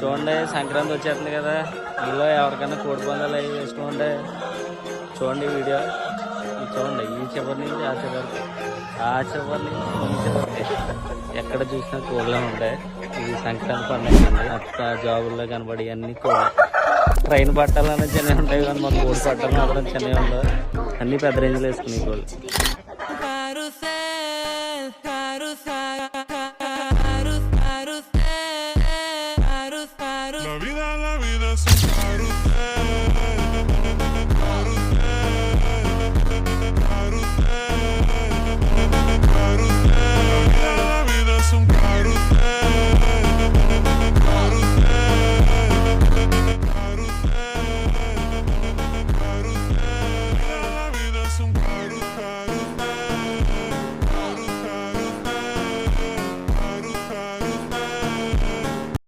చూడండి సంక్రాంతి వచ్చేస్తుంది కదా. మీలో ఎవరికైనా కోడి పందాలు అవి వేసుకోండి చూడండి వీడియో. చూడండి ఈ చివరి నుంచి ఆ చివరికి ఆ చివరి నుంచి ఈ చివరికి. ఎక్కడ చూసినా కోళ్ళే ఉంటాయి ఇది సంక్రాంతి పండుగ అత్త జాబుల్లో కనబడి అన్ని కోళ్ళు. ట్రైన్ పట్టాలన్నా చిన్నవి ఉంటాయి కానీ మన కోడి పట్టాలు మాత్రం చిన్నవి ఉండవు. అన్ని పెద్ద రేంజ్లో వేసుకున్నాయి కోళ్ళు. vida, la vida es un carrusel.